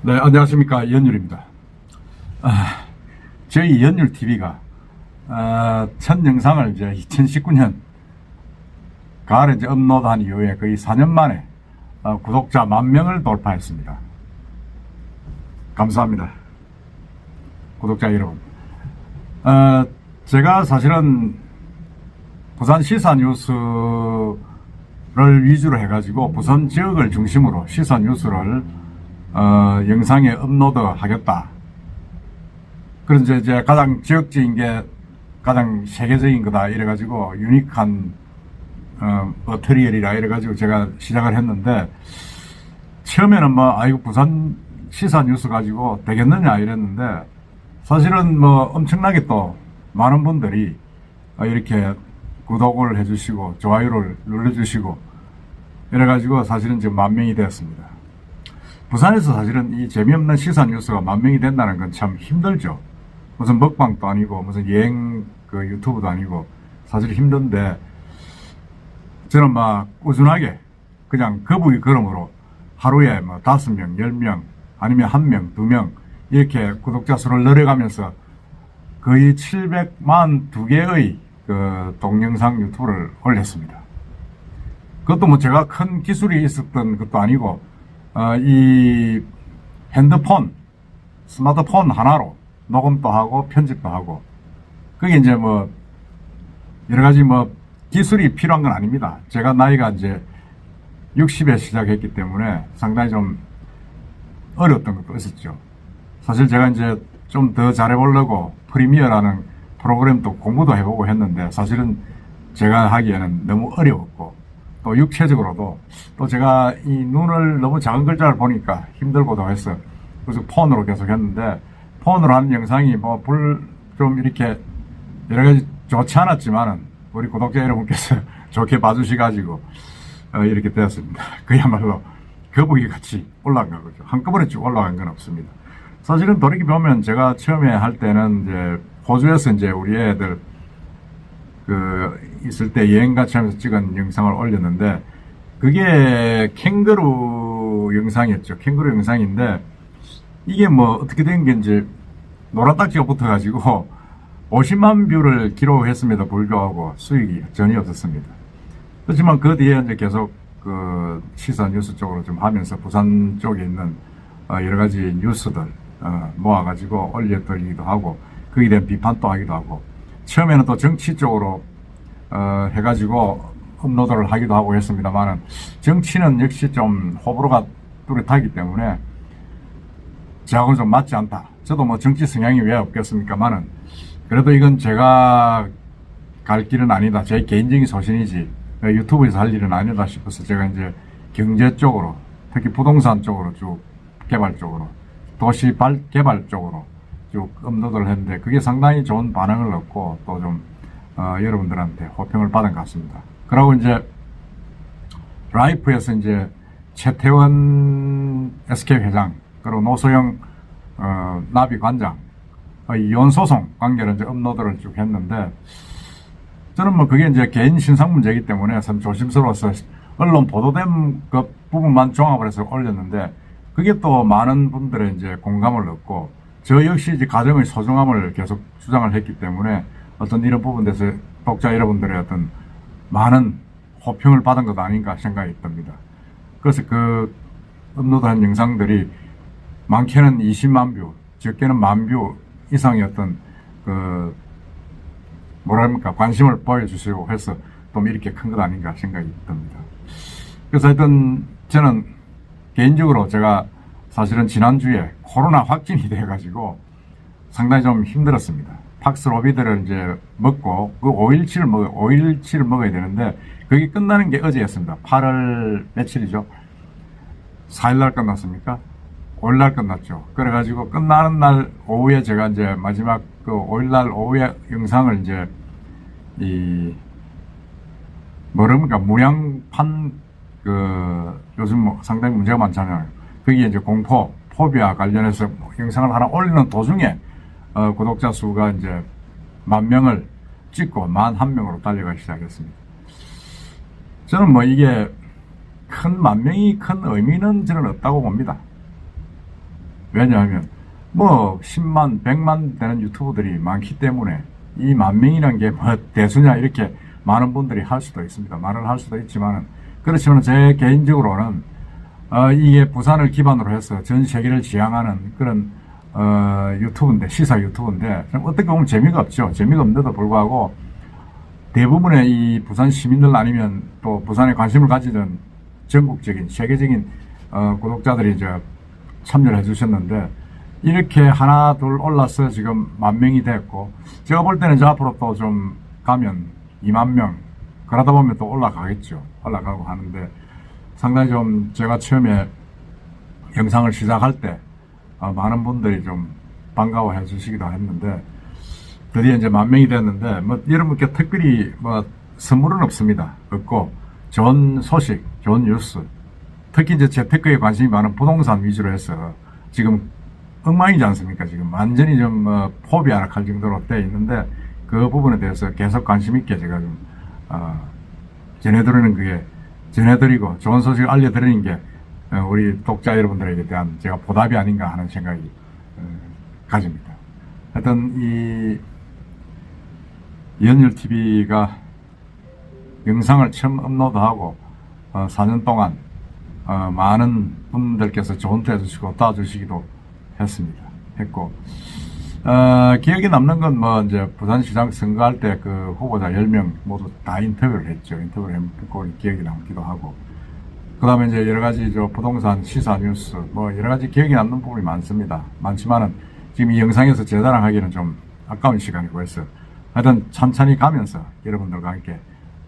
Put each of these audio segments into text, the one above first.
네, 안녕하십니까. 이현율입니다. 아, 저희 이현율 TV가, 아, 첫 영상을 이제 2019년 가을에 이제 업로드한 이후에 거의 4년 만에 아, 구독자 만 명을 돌파했습니다. 감사합니다. 구독자 여러분. 어, 제가 사실은 부산 시사 뉴스를 위주로 해가지고 부산 지역을 중심으로 시사 뉴스를 어, 영상에 업로드 하겠다. 그래서 이제, 가장 지역적인 게 가장 세계적인 거다 이래가지고 유니크한 어, 머터리얼이라 이래가지고 제가 시작을 했는데 처음에는 뭐 아이고 부산 시사 뉴스 가지고 되겠느냐 이랬는데 사실은 뭐 엄청나게 또 많은 분들이 어, 이렇게 구독을 해주시고 좋아요를 눌러주시고 이래가지고 사실은 지금 만 명이 되었습니다. 부산에서 사실은 이 재미없는 시사 뉴스가 만 명이 된다는 건 참 힘들죠. 무슨 먹방도 아니고 무슨 여행 그 유튜브도 아니고 사실 힘든데 저는 막 꾸준하게 그냥 거북이 걸음으로 하루에 뭐 다섯 명, 열 명, 아니면 한 명, 두 명 이렇게 구독자 수를 늘려가면서 거의 700만 두 개의 그 동영상 유튜브를 올렸습니다. 그것도 뭐 제가 큰 기술이 있었던 것도 아니고 어, 이 핸드폰, 스마트폰 하나로 녹음도 하고 편집도 하고 그게 이제 뭐 여러 가지 뭐 기술이 필요한 건 아닙니다. 제가 나이가 이제 60에 시작했기 때문에 상당히 좀 어려웠던 것도 있었죠. 사실 제가 이제 좀 더 잘해보려고 프리미어라는 프로그램도 공부도 해보고 했는데 사실은 제가 하기에는 너무 어려웠고 또 육체적으로도 또 제가 이 눈을 너무 작은 글자를 보니까 힘들고도 해서 그래서 폰으로 계속 했는데 폰으로 하는 영상이 뭐 불 좀 이렇게 여러 가지 좋지 않았지만은 우리 구독자 여러분께서 좋게 봐주시가지고 어, 이렇게 되었습니다. 그야말로 거북이 같이 올라간 거죠. 한꺼번에 쭉 올라간 건 없습니다. 사실은 돌이켜보면 제가 처음에 할 때는 이제 호주에서 이제 우리 애들 그 있을 때 여행 같이 하면서 찍은 영상을 올렸는데 그게 캥거루 영상이었죠. 캥거루 영상인데 이게 뭐 어떻게 된 건지 노란 딱지가 붙어가지고 50만 뷰를 기록했음에도 불구하고 수익이 전혀 없었습니다. 그렇지만 그 뒤에 이제 계속 그 시사 뉴스 쪽으로 좀 하면서 부산 쪽에 있는 어, 여러 가지 뉴스들 어, 모아가지고 올려드리기도 하고 거기에 대한 비판도 하기도 하고 처음에는 또 정치 쪽으로 어, 해가지고 업로드를 하기도 하고 했습니다만은 정치는 역시 좀 호불호가 뚜렷하기 때문에 저하고는 좀 맞지 않다. 저도 뭐 정치 성향이 왜 없겠습니까만은 그래도 이건 제가 갈 길은 아니다. 제 개인적인 소신이지 유튜브에서 할 일은 아니다 싶어서 제가 이제 경제 쪽으로 특히 부동산 쪽으로 쭉 개발 쪽으로 도시 발 개발 쪽으로 쭉 업로드를 했는데 그게 상당히 좋은 반응을 얻고 또좀 어, 여러분들한테 호평을 받은 것 같습니다. 그리고 이제 라이프에서 이제 최태원 SK 회장 그리고 노소영 어, 나비 관장 어, 이혼 소송 관계를 이제 업로드를 쭉 했는데 저는 뭐 그게 이제 개인 신상 문제이기 때문에 참 조심스러워서 언론 보도된 그 부분만 종합을 해서 올렸는데 그게 또 많은 분들의 이제 공감을 얻고 저 역시 이제 가정의 소중함을 계속 주장을 했기 때문에 어떤 이런 부분에서 독자 여러분들의 어떤 많은 호평을 받은 것 아닌가 생각이 듭니다. 그래서 그 업로드한 영상들이 많게는 20만 뷰, 적게는 만 뷰 이상이었던 그 뭐랄까 관심을 보여주시고 해서 또 이렇게 큰 것 아닌가 생각이 듭니다. 그래서 하여튼 저는 개인적으로 제가 사실은 지난주에 코로나 확진이 돼가지고 상당히 좀 힘들었습니다. 팍스로비드를 이제 먹고 그 5일치를 먹어 5일치를 먹어야 되는데 그게 끝나는 게 어제였습니다. 8월 며칠이죠? 4일날 끝났습니까? 5일날 끝났죠. 그래가지고 끝나는 날 오후에 제가 이제 마지막 그 5일날 오후에 영상을 이제 이 뭐랍니까 물량판 그 요즘 뭐 상당히 문제가 많잖아요. 거기에 이제 공포 포비아 관련해서 뭐 영상을 하나 올리는 도중에 어, 구독자 수가 이제 만 명을 찍고 만 한 명으로 달려가기 시작했습니다. 저는 뭐 이게 큰 만 명이 큰 의미는 저는 없다고 봅니다. 왜냐하면 뭐 10만, 100만 되는 유튜버들이 많기 때문에 이 만 명이란 게 뭐 대수냐 이렇게 많은 분들이 할 수도 있습니다. 말을 할 수도 있지만은 그렇지만 제 개인적으로는 어, 이게 부산을 기반으로 해서 전 세계를 지향하는 그런 어, 유튜브인데 시사 유튜브인데 좀 어떻게 보면 재미가 없죠. 재미가 없는데도 불구하고 대부분의 이 부산 시민들 아니면 또 부산에 관심을 가지던 전국적인 세계적인 어, 구독자들이 이제 참여를 해주셨는데 이렇게 하나 둘 올라서 지금 만 명이 됐고 제가 볼 때는 이제 앞으로 또 좀 가면 2만 명 그러다 보면 또 올라가겠죠 올라가고 하는데 상당히 좀 제가 처음에 영상을 시작할 때 어, 많은 분들이 좀 반가워해 주시기도 했는데 드디어 이제 만 명이 됐는데 뭐 여러분께 특별히 뭐 선물은 없습니다. 없고 좋은 소식, 좋은 뉴스, 특히 이제 재테크에 관심이 많은 부동산 위주로 해서 지금 엉망이지 않습니까? 지금 완전히 좀뭐 포비 하락할 정도로 돼 있는데 그 부분에 대해서 계속 관심 있게 제가 좀 어, 전해드리는 그게 전해드리고 좋은 소식을 알려드리는 게 어, 우리 독자 여러분들에게 대한 제가 보답이 아닌가 하는 생각이 어, 가집니다. 하여튼 이 연율 TV가 영상을 처음 업로드하고 어, 4년 동안 어, 많은 분들께서 데 해주시고 따주시기도 했습니다. 했고 어, 기억에 남는 건 뭐 이제 부산시장 선거할 때 그 후보자 10명 모두 다 인터뷰를 했죠. 인터뷰를 했고 기억이 남기도 하고 그 다음에 이제 여러 가지 저 부동산 시사 뉴스 뭐 여러 가지 기억에 남는 부분이 많습니다. 많지만은 지금 이 영상에서 재자랑하기는 좀 아까운 시간이고 해서 하여튼 천천히 가면서 여러분들과 함께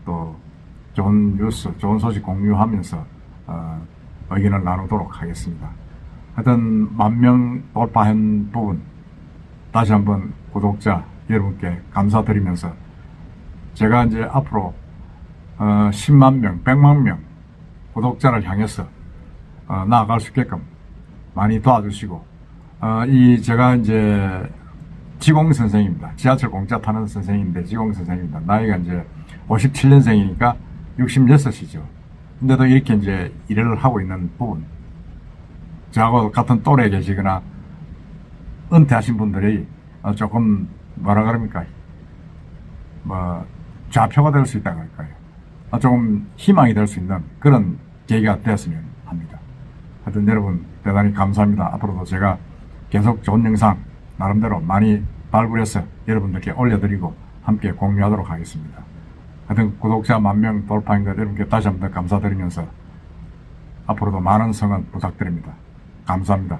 또 좋은 뉴스, 좋은 소식 공유하면서 어, 의견을 나누도록 하겠습니다. 하여튼 만 명 돌파한 부분 다시 한번 구독자 여러분께 감사드리면서 제가 이제 앞으로 어, 10만 명, 100만 명 구독자를 향해서 어, 나아갈 수 있게끔 많이 도와주시고 어, 이 제가 이제 지공 선생입니다. 지하철 공짜 타는 선생인데 지공 선생입니다. 나이가 이제 57년생이니까 66이죠. 근데도 이렇게 이제 일을 하고 있는 부분 저하고 같은 또래 계시거나 은퇴하신 분들이 어, 조금 뭐라 그럽니까 뭐 좌표가 될 수 있다고 할까요? 어, 조금 희망이 될 수 있는 그런 계기가 되었으면 합니다. 하여튼 여러분 대단히 감사합니다. 앞으로도 제가 계속 좋은 영상 나름대로 많이 발굴해서 여러분들께 올려드리고 함께 공유하도록 하겠습니다. 하여튼 구독자 만 명 돌파인 것 여러분께 다시 한 번 더 감사드리면서 앞으로도 많은 성원 부탁드립니다. 감사합니다.